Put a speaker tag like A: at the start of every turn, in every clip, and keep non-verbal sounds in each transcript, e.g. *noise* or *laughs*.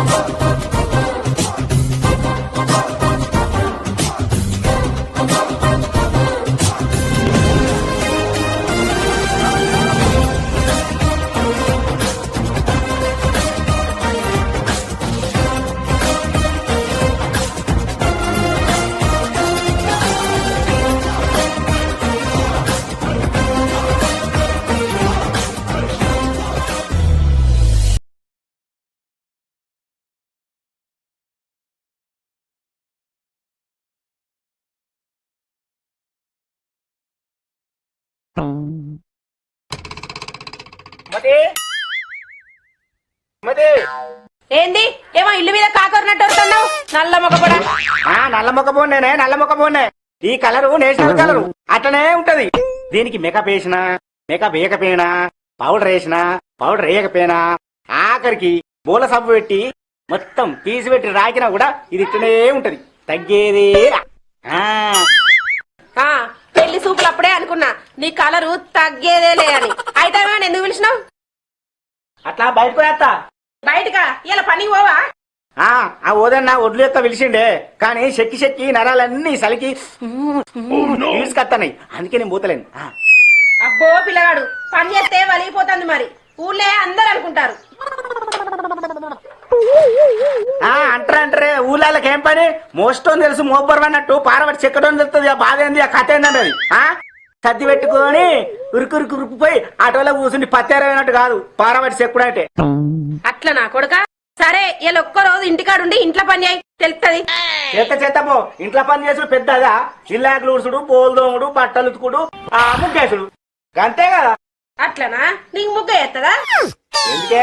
A: Oh, oh, oh.
B: ఏంది? ఏమో ఇల్లు మీద కాకొరినట్టు వస్తున్నావు? నల్ల
A: ఆ నల్ల మొక్క బోన్నేనే నల్ల మొక్క బోన్నే ఈ కలరు నేషనల్ కలరు. అట్లనే ఉంటది. దీనికి మేకప్ వేసినా మేకప్ వేయకపోయినా పౌడర్ వేసినా పౌడర్ వేయకపోయినా ఆఖరికి పూల సబ్బు పెట్టి మొత్తం తీసి పెట్టి రాకినా కూడా ఇది ఇట్లనే ఉంటది. తగ్గేదే
B: పెళ్ళి సూపులు అప్పుడే అనుకున్నా. నీ కలరు తగ్గేదేలే అని. అయితే ఎందుకు పిలిచినావు?
A: అట్లా బయటకు వేస్తా
B: బయటగా ఇలా పనికి పోవా?
A: ఆ ఓదన్న ఒడ్లు యొక్క పిలిచిండే. కానీ చెక్కి చెక్కి నరాలన్నీ సలికి తీసుకొస్తున్నాయి అందుకే నేను పోతలేను.
B: అబ్బో పిల్లగాడు పని చేస్తే వలిగిపోతుంది మరి. ఊళ్ళే అందరు అనుకుంటారు.
A: అంటారా అంటారే? ఊళ్ళకి ఏం పని? మోస్టోని తెలుసు మోబ్బర్ అన్నట్టు పారబట్టి చెక్కడం తెలుస్తుంది. ఆ బాధ ఏంది? ఆ కథ ఏందండి అది ఆ? సర్ది పెట్టుకొని ఉరుకురుకు ఉరుకుపోయి ఆటోలో కూర్చుని పత్తేరైనట్టు కాదు. పారబట్టి చెక్కుడు అంటే
B: అట్లా నా కొడుక? సరే ఇలా ఒక్క రోజు ఇంటికాడుండి ఇంట్లో పని చేయి. తెలుస్తుంది
A: చేత చేత పో. ఇంట్లో పని చేసుడు పెద్దదా? ఇల్లాకులు ఉడుచుడు పోలు దోముడు బట్టలు ఉతుకుడు ఆ ముగ్గేసుడు. అంతే కదా?
B: అట్లనా? నీకు ముగ్గు ఎత్తదా
A: ఎందుకే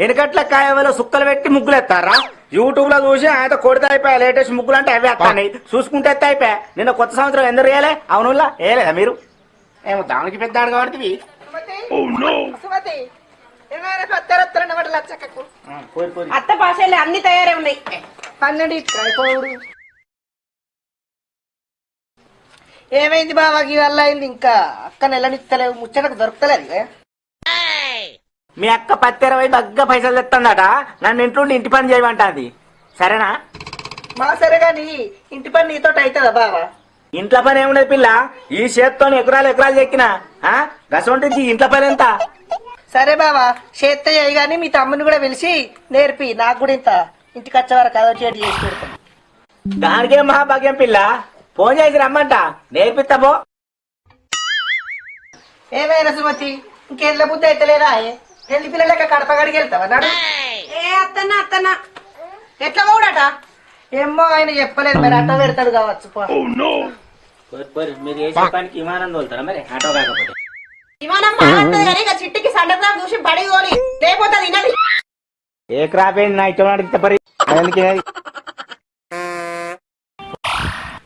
A: వెనకట్ల కాయవలో సుక్కలు పెట్టి ముగ్గులు ఎత్తారా? యూట్యూబ్లో చూసి ఆయన కొడితే అయిపోయా లేటెస్ట్ ముగ్గులు అంటే అవి ఎత్తాయి చూసుకుంటే ఎత్తే అయిపోయా. నిన్న కొత్త సంవత్సరం ఎందుకు వేయలే? అవునులా? వేయలేదా మీరు? ఏమో దానికి పెద్ద కాబట్టి. పోయి పోయి.
B: అత్త పాషాలు అన్ని తయారే ఉన్నాయి.
C: పన్నెండు ఏమైంది బావా వల్ల ఇంకా అక్క నెలనిస్తలేవు ముచ్చటకు దొరకలేదు.
A: మీ అక్క పత్తి ఇరవై దగ్గర పైసలు తెస్తుందట నన్ను ఇంట్లో ఉండి ఇంటి పని చేయమంటాది. సరేనా?
C: మా సరే గాని ఇంటి పని నీతో అవుతుందా బావా?
A: ఇంట్లో పని ఏముండదు పిల్ల. ఈ చేత్తో ఎకరాలు ఎకరాలు చెక్కిన గసంటుంది ఇంట్లో పని ఎంత?
C: సరే బావా చేత్త చేయి గాని మీ తమ్ముని కూడా పిలిచి నేర్పి నాకు కూడా ఇంత ఇంటికి వచ్చే వరకు చేసి చేసి పెడతాను
A: దానికే మహాభాగ్యం పిల్ల. ఫోన్ చేసి రమ్మంట. నేర్పిస్తా పో.
C: ఏమైనా సుమతి? ఇంకెళ్ళ బుద్ధి అయితే లేదా పెళ్ళి పిల్లలక కడప గడికి వెళ్తావా? నాడు.
B: ఏ అత్తన్నా అత్తన్నా. ఎట్లా పోడట
C: ఏమో ఆయన చెప్పలేదు మరి. అట్ట పెడతాడు కావచ్చు పో.
A: మీరు చేసే పనికి విమానం తోలుతారా మరి? ఆటో కాకపోతే.
B: విమానం బాగుంటుంది కానీ ఇక చిట్టికి చూసి బడి కోలి లేకపోతే తినది
A: ఏ క్రాప్ ఏంది? నా ఇష్టం అడిగితే పరి. అందుకే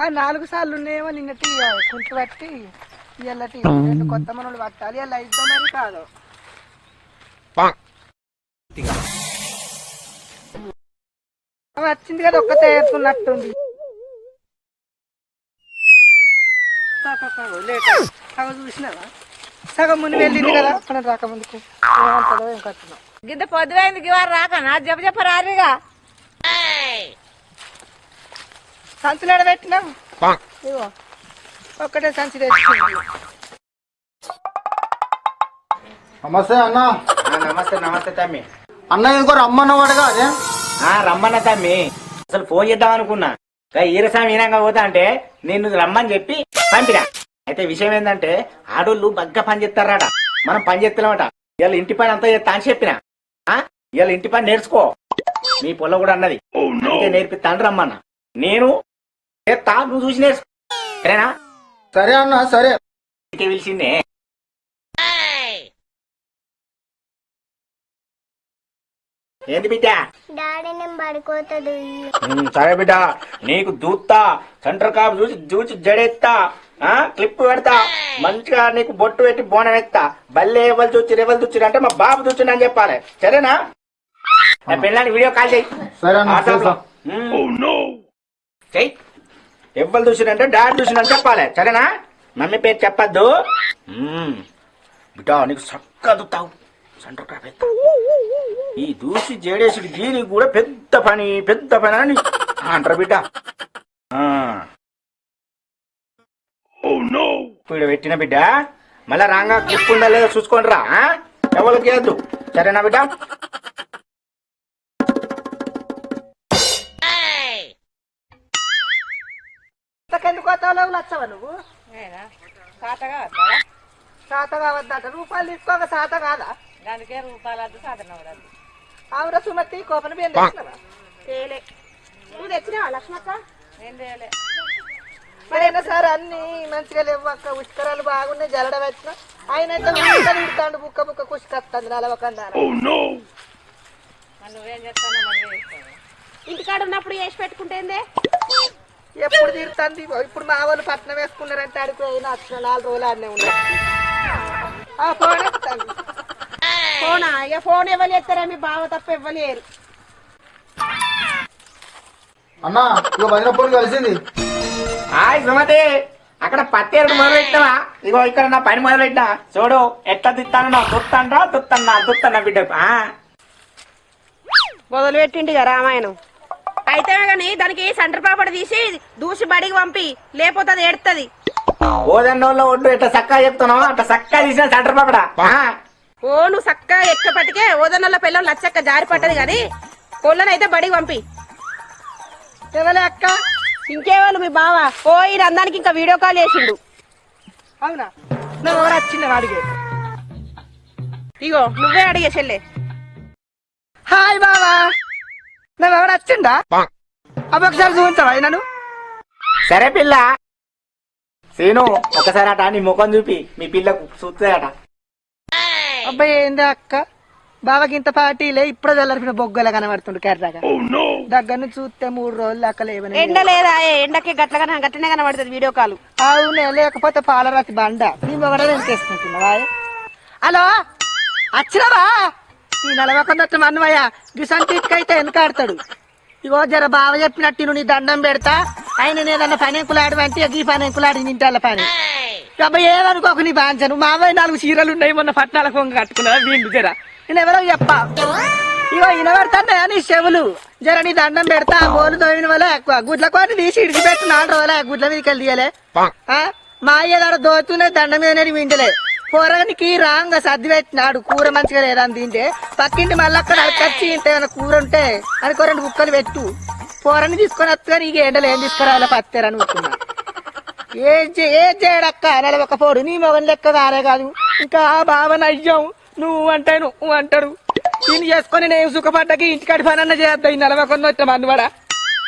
C: ఆ నాలుగు సార్లు ఉన్నాయేమో నిన్నటి కుంటు పట్టి రెండు కొత్త మనలు పట్టాలి. ఇలా ఇద్దాం మరి కాదు. వచ్చింది కదా ఒక్క తయారుతున్నట్టుంది సగం చూసినావా? సగం ముని వెళ్ళింది కదా? రాకముందుకు ఏం
B: గింత పొద్దువైంది వారు రాక. నా జప చెప్ప రారుగా
C: సంచులు ఒక్కటే సంచి తెచ్చింది.
D: నమస్తే అన్న.
A: నమస్తే నమస్తే తమ్మి.
D: అన్న ఇంకో రమ్మన్నవాడుగా అదే?
A: ఆ రమ్మన్న తమ్మి. అసలు ఫోన్ చేద్దాం అనుకున్నా. ఈరసామి ఈనంగా పోతా అంటే నేను రమ్మని చెప్పి పంపినా. అయితే విషయం ఏంటంటే ఆడోళ్ళు బగ్గ పని చేస్తారట. మనం పని చేస్తున్నామట. ఇవాళ ఇంటి పని అంతా చేస్తా అని చెప్పిన. ఆ? ఇవాళ ఇంటి పని నేర్చుకో. మీ పొల్ల కూడా అన్నది. అందుకే నేర్పిస్తాను రమ్మన్న. నేను చేస్తా నువ్వు చూసి నేర్చుకో. సరేనా?
D: సరే అన్న సరే.
A: పిలిచిందే. ఏంది బిడ్డ?
E: డాడీ నేను పడుకోతుంది
A: సరే బిడ్డ నీకు దూత్తా సెంటర్ కాపు చూసి చూసి జడెత్తా ఆ క్లిప్ పెడతా మంచిగా నీకు బొట్టు పెట్టి బోనం ఎత్తా బల్లే ఎవరు చూచి ఎవరు చూచి అంటే మా బాబు చూచి అని చెప్పాలి. సరేనా? నా పిల్లని వీడియో కాల్ చేయి.
D: సరే అన్న,
A: వాట్సాప్లో.
D: చేస్తా.
A: ఉమ్. చెయ్ ఎవరు చూసినంటే డాడీ చూసినని చెప్పాలి. సరేనా? మమ్మీ పేరు చెప్పద్దు. బిడ్డ నీకు చక్కగా దుత్తావు. సెంటర్ క్రాప్ ఎత్తా. ఈ దూసి జేడేసుడు దీనికి కూడా పెద్ద పని పెద్ద పని అని. అంటారు బిడ్డ? ఆ. ఇప్పుడు పెట్టిన బిడ్డ మళ్ళా రాంగా క్లిప్ ఉందా లేదా చూసుకోండి రా ఎవరికి వేయద్దు సరేనా బిడ్డ?
C: ఇంతకెందుకు పోతావు లచ్చవా నువ్వు? సాత కావద్దట. రూపాయలు తీసుకోక సాత కాదా?
B: అందుకే రూపాయలు సాధన
C: ఆవిడ సుమతి కోపన బియ్యం తెచ్చినవా?
B: తేలే. నువ్వు తెచ్చినావా లక్ష్మక్క? నేను తేలే.
C: మరైనా సార్ అన్ని మంచిగా లేవు అక్క. ఉష్కరాలు బాగున్నాయి జరడ పెట్టిన. ఆయన తిడతాండు బుక్క బుక్క కుష్కత్తంది నలవకందా
B: నువ్వేం చెప్తాను ఇంటికాడ ఉన్నప్పుడు వేసి పెట్టుకుంటేందే
C: ఎప్పుడు తిడుతుంది? ఇప్పుడు మా వాళ్ళు పట్నం వేసుకున్నారంటే అడిగిపోయిన వచ్చిన నాలుగు రోజులు ఆడనే ఉన్నారు ఆ ఫోన్ ఎత్తండి
B: ఫోనా? ఇక ఫోన్ ఎవరు చేస్తారా మీ బావ తప్ప ఇవ్వలేరు.
D: అన్న ఇక వదిన పొడి కలిసింది.
A: హాయ్ సుమతి అక్కడ పత్తేరుడు మొదలు పెట్టినవా? ఇగో ఇక్కడ నా పని మొదలు పెట్టినా. చూడు ఎట్లా తిత్తాను తుత్తండ్రా తుత్తన్నా తుత్తన్నా బిడ్డ.
B: మొదలు పెట్టిండిగా రామాయణం. అయితే గాని దానికి సెంటర్ పాపడ తీసి దూసి బడికి పంపి లేకపోతే అది ఏడుతుంది
A: ఓదన్నోళ్ళ ఒడ్డు ఎట్లా చక్కగా చెప్తున్నావు? అట్లా చక్కగా తీసిన సెంటర్ పాపడా? ఆ.
B: ఓ నువ్వు చక్కగా ఎక్కపటికే ఓదనల్ల పిల్లలు లచ్చక్క జారి పట్టదు కానీ అయితే బడికి పంపి.
C: ఎవలే అక్క?
B: ఇంకేవాళ్ళు మీ బావ? పోయి రందానికి ఇంకా వీడియో కాల్ చేసిండు.
C: అవునా? నువ్వు ఎవరు వచ్చింది అడిగే
B: ఇగో నువ్వే అడిగే చెల్లె.
C: హాయ్ బావా. నువ్వు ఎవరు వచ్చిందా అబ్బొకసారి చూపించవా నన్ను
A: సరే పిల్ల. సీను ఒకసారి అట నీ ముఖం చూపి మీ పిల్లకు చూస్తాయట
C: అబ్బాయి ఏంది అక్క? బావకి ఇంత పార్టీలే ఇప్పుడే తెల్లరిపిన బొగ్గల కనబడుతుండు కర్రగా. దగ్గర నుంచి చూస్తే మూడు రోజులు అక్క లేవని
B: ఎండ లేదా? ఏ ఎండకి గట్లగా గట్లనే కనబడుతుంది వీడియో కాల్.
C: అవునే లేకపోతే పాలరాతి బండ. నీ మొగడ వెంకేసుకుంటున్నావా హలో? వచ్చినవా ఈ నలవకున్నట్టు మన్నవయ్య గిసంటికైతే వెనకాడతాడు ఇగో జర బావ చెప్పినట్టు నువ్వు నీ దండం పెడతా. ఆయన నేనన్న పని ఎంకులాడు అంటే ఈ పని ఎంకులాడి నింటాల పని. అబ్బాయి ఏమనుకోకు నీ బాంచను. మా అబ్బాయి నాలుగు చీరలు ఉన్నాయి మొన్న పట్నాల కొంగ కట్టుకున్నా వీళ్ళు జర. నేను ఎవరో చెప్పా. ఇగో వినబడతానే నీ చెవులు. జర నీ దండం పెడతా బోలు తోమిన వల్ల ఎక్కువ. గుడ్ల కొన్ని తీసి ఇడిచి నాలుగు రోజులే గుడ్ల మీదకి వెళ్ళి తీయలే. ఆ? మా అయ్య దాడ దోతునే దండం మీద వింటలే కూరగానికి రాంగా సర్ది పెట్టినాడు కూర మంచిగా లేదని తింటే. పక్కింటి మళ్ళీ అక్కడ కచ్చి ఇంత కూర ఉంటే అనుకో రెండు ముక్కలు పెట్టు. కూరని తీసుకొని వస్తే నీకు ఎండలు ఏం తీసుకురావాలి పత్తారని ఏం చే- ఏం చేయడక్క నలవకపోడు నీ మొగన్ లెక్క కారే కాదు. ఇంకా బావన అయ్యాం నువ్వు అంటే నువ్వు అంటాడు. దీన్ని చేసుకొని నేను సుఖపడ్డకి ఇంటికాడి పని అన్న చేద్దాం. ఈ నలవకుండా వచ్చా మన్నువాడా.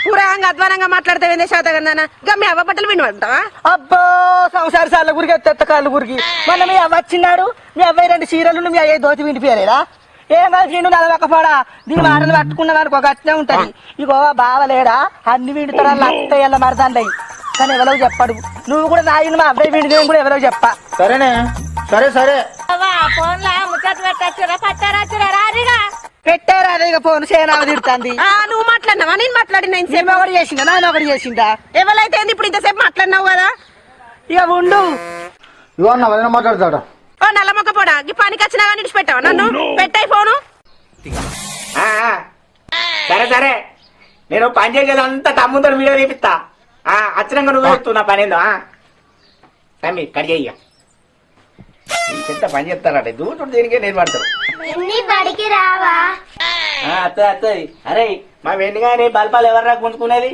B: కూరంగా అధ్వానంగా మాట్లాడితే శాత కన్నా ఇంకా మీ అవ్వ బట్టలు వినబడతావా
C: అబ్బో సంసార సార్ల గురికి ఎత్తెత్త కాళ్ళ గురికి. మొన్న మీ అవ్వ వచ్చినాడు మీ అబ్బాయి రెండు చీరలు మీ అయ్యే దోతి విండిపోయలేదా ఏం కాదు నిన్ను నలవకపోడా? దీని మాటలు పట్టుకున్నా అనుకో గట్టినే ఉంటది. ఇగో బావలేడా అన్ని విండుతారా అత్తయ్యల మరదండయి కానీ ఎవరో చెప్పడు. నువ్వు కూడా నాయన మా అబ్బాయి విండి నేను కూడా ఎవరో చెప్పా.
D: సరేనే. సరే సరే.
C: పెట్టారా అదే ఇక ఫోన్ సేనామ తిడుతుంది.
B: ఆ, నువ్వు మాట్లాడినావా? నేను మాట్లాడినా ఇంతసేపు
C: సేమ ఒకటి చేసిందా నాయన ఒకటి చేసిందా
B: ఎవరైతే ఏంది ఇప్పుడు ఇంతసేపు మాట్లాడినావు కదా?
C: ఇక ఉండు.
D: ఇగో అన్న మాట్లాడతాడు?
B: ఓ నల్ల మొక్క పోడా? ఈ పనికి వచ్చినా కానీ పెట్టావా నన్ను? పెట్టాయి ఫోను.
A: సరే సరే. నేను పని చేసేది అంతా తమ్ముతో వీడియో తీపిస్తా. ఆ, వచ్చినాక నువ్వే చెప్తూ నా పని ఏందో ఆ. తమ్మి కడిగేయ్య ఎంత పని చేస్తారట దూరం దేనికే నేను
E: బడికి రావా?
A: అత్తది అత్తది అరే మా వెండిగాని బల్పాలు ఎవర్రా గుంజుకునేది?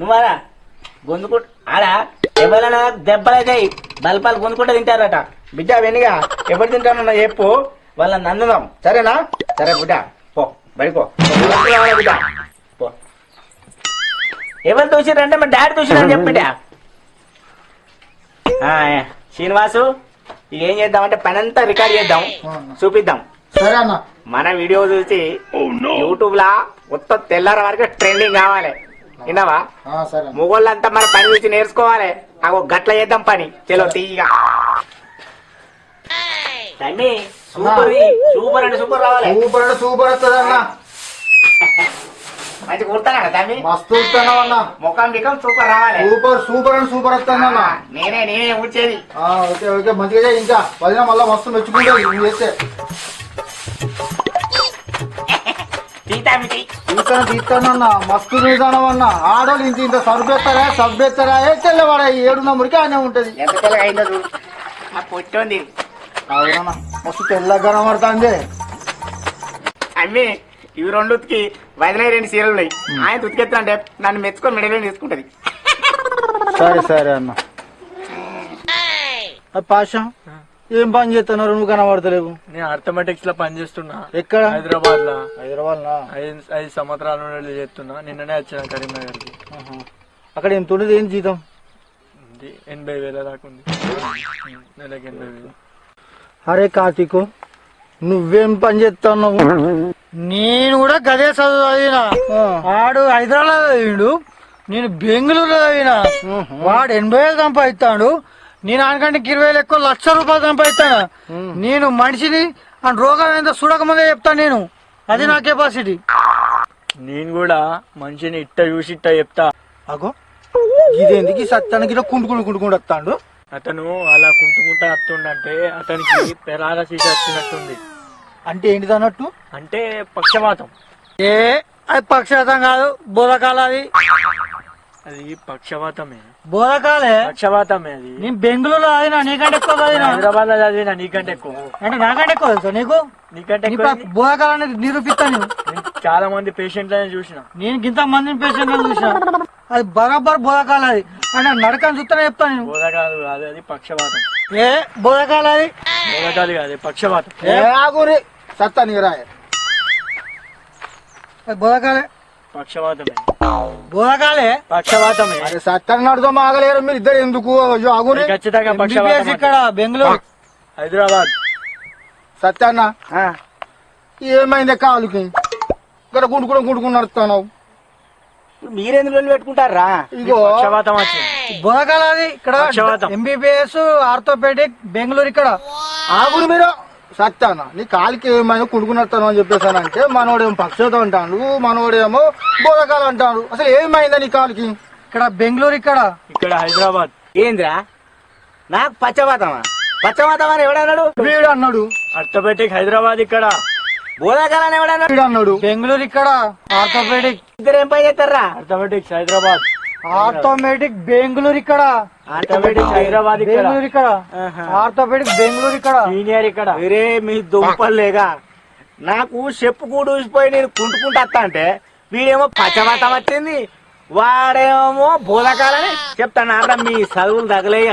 A: నువ్వారా గుంజుకు ఆడా ఎవరైనా దెబ్బలైతాయి బల్పాలు గుంజుకుంటే తింటారట. బిడ్డ వెన్నిగా ఎవరు తింటారన్న చెప్పు. వాళ్ళని నందుదాం సరేనా? సరే బిడ్డ. పో బడికో బిడ్డ ఎవరు చూసిరంటే మా డాడీ చూసిరని చెప్పి బిడ్డ ఆ, శ్రీనివాసు ఇక ఏం చేద్దామంటే పని అంతా రికార్డ్ చేద్దాం. చూపిద్దాం.
D: సరే అన్న.
A: మన వీడియో చూసి యూట్యూబ్ లా మొత్తం తెల్లార వరకు ట్రెండింగ్ కావాలి. విన్నావా?
D: ఆ, సరే అన్న.
A: మొగోళ్ళంతా మన పని చూసి నేర్చుకోవాలి. అగో గట్ల చేద్దాం పని. చలో తీయగా. తమ్మి సూపర్. సూపర్ అంటే సూపర్ రావాలి.
D: సూపర్ అంటే సూపర్ వస్తుంది అన్న *laughs*
A: మంచి కుడతానా తమ్మి?
D: మస్తు
A: ముఖం బికం సూపర్ రావాలి.
D: సూపర్ సూపర్ అండ్ సూపర్ వస్తానన్న.
A: నేనే నేనే
D: ఊచేది ఓకే ఓకే మంచిగా ఇంకా. పది మళ్ళీ మస్తు మెచ్చుకుంటావు నువ్వు చేస్తే. మస్తు తీసానవన్న ఆడోళ్ళు ఇంత ఇంత సరుపెత్తారా సబ్బెత్తారా ఏ తెల్లవాడ ఏడు మురికి ఆనే ఉంటది.
A: ఎంత తెల్లగా అయిందో చూడు. ఆ
D: మస్తు తెల్లగా కనబడుతుంది.
A: అమ్మి ఇవి రెండు ఉతికి వదిలే రెండు సీరలు ఉన్నాయి. ఆయన ఉతికెత్తా అంటే నన్ను మెచ్చుకొని మెడలో తీసుకుంటది.
D: సరే సరే అన్న. పాషా ఏం పని చేస్తున్నారు? నువ్వు కనబడతలేవు.
F: నేను అర్థమెటిక్స్లో పనిచేస్తున్నా
D: ఎక్కడ?
F: హైదరాబాద్లో
D: హైదరాబాద్ నా
F: ఐదు ఐదు సంవత్సరాల నుండి చేస్తున్నా. నిన్ననే వచ్చిన కరీంనగర్కి
D: అక్కడ ఎంత ఉండేది ఏం జీతం?
F: ఎనభై వేల దాకా ఉంది. నెలకి ఎనభై వేలు.
D: అరే కార్తీకు నువ్వేం పని చేస్తున్నావు?
G: నేను కూడా గదే చదువు చదివిన వాడు హైదరాబాద్ చదివిండు నేను బెంగళూరు చదివిన. వాడు ఎనభై వేలు సంపాదిస్తాడు నేను అనకంటే ఇరవై వేలు ఎక్కువ లక్ష రూపాయలు సంపాదిస్తాను? నేను మనిషిని ఆ రోగం ఏందో చూడకముందే చెప్తాను నేను. అది నా కెపాసిటీ
F: నేను కూడా మనిషిని ఇట్ట చూసి ఇట్ట చెప్తా.
D: అగో ఇదేందుకు ఈ సత్యానికి ఇలా కుంటుకుంటు కుంటుకుంటూ వస్తాడు?
F: అతను అలా కుంటుకుంటా వస్తుండంటే అతనికి పెరాలసిస్ వచ్చినట్టుంది.
D: అంటే ఏంటిది అన్నట్టు?
F: అంటే పక్షవాతం
G: ఏ అది పక్షాతం కాదు బోధకాల అది.
F: అది పక్షవాతమే
G: బోధకాలే
F: పక్షవాతమే అది.
G: నేను బెంగళూరులో చదివినా నీకంటే ఎక్కువ చదివినా?
F: హైదరాబాద్లో చదివిన నీకంటే ఎక్కువ.
G: అంటే నాకంటే ఎక్కువ తెలుసా నీకు?
F: నీకంటే
G: అనేది నిరూపిస్తాను.
F: చాలా మంది పేషెంట్లను చూసిన.
G: నేను ఇంత మందిని పేషెంట్ చూసిన. అది బరాబర్ బోధకాల అది. అంటే నడకని చూస్తేనే చెప్తాను నేను.
F: బోధకాలు కాదు అది పక్షవాతం
G: ఏ బోధకాల అది?
F: బోధకాలు కాదు పక్షవాతం
D: ఏ ఆగురి. సత్తా నీరాయ
G: బోధకాలే.
F: పక్షవాతమే.
G: బోధకాలే?
F: పక్షవాతమే.
D: అరే సత్యాన్ని నడుదాం ఆగలేరు మీరు ఇద్దరు ఎందుకు అయ్యో
F: ఖచ్చితంగా పక్షవాతం
G: ఇక్కడ బెంగళూరు.
F: హైదరాబాద్.
D: సత్యాన్న ఏమైంది కాలుకి? ఇక్కడ గుండుకుని గుండుకుని నడుస్తున్నావు.
A: మీరెందుకు లొల్లి పెట్టుకుంటారా?
D: ఇగో.
F: పక్షవాతం వచ్చింది.
G: బోధకాల అది ఇక్కడ. ఎంబీబీఎస్ ఆర్థోపెడిక్ బెంగళూరు ఇక్కడ.
D: ఆగురు మీరు. సత్యాన్న నీ కాలికి ఏమైనా కుడుకునొస్తాను అని చెప్పేసానంటే మనోడేమో పక్షోతం అంటాడు. మనోడేమో బోధకాలు అంటాడు. అసలు ఏమైందా నీ కాలికి?
G: ఇక్కడ బెంగళూరు ఇక్కడ?
F: ఇక్కడ హైదరాబాద్.
A: ఏంద్రా? నాకు పచ్చవాతమా పచ్చవాతం అని ఎవడన్నాడు?
D: వీడు అన్నాడు
F: అర్థపెట్టిక్ హైదరాబాద్ ఇక్కడ.
A: బోధాకాలని ఎవడన్నాడు?
D: వీడు అన్నాడు
G: బెంగళూరు ఇక్కడ. ఆర్థోపెడిక్
A: ఇద్దరు ఏం పని చేస్తారా?
F: హైదరాబాద్.
G: ఆర్థోమెటిక్ బెంగళూరు ఇక్కడ.
F: అర్థమెటిక్స్ హైదరాబాద్ ఇక్కడ.
G: బెంగళూరు ఇక్కడ. ఆర్థోపెడిక్ బెంగళూరు ఇక్కడ.
F: సీనియర్ ఇక్కడ.
A: వేరే మీ దుంపలేగా. నాకు చెప్పు కూడా ఊసిపోయి నేను కుంటుకుంటా అంటే వీడేమో పచ్చవాతం వచ్చింది వాడేమో బోధకాలని చెప్తాను. అర్థం మీ చదువులు తగలేయ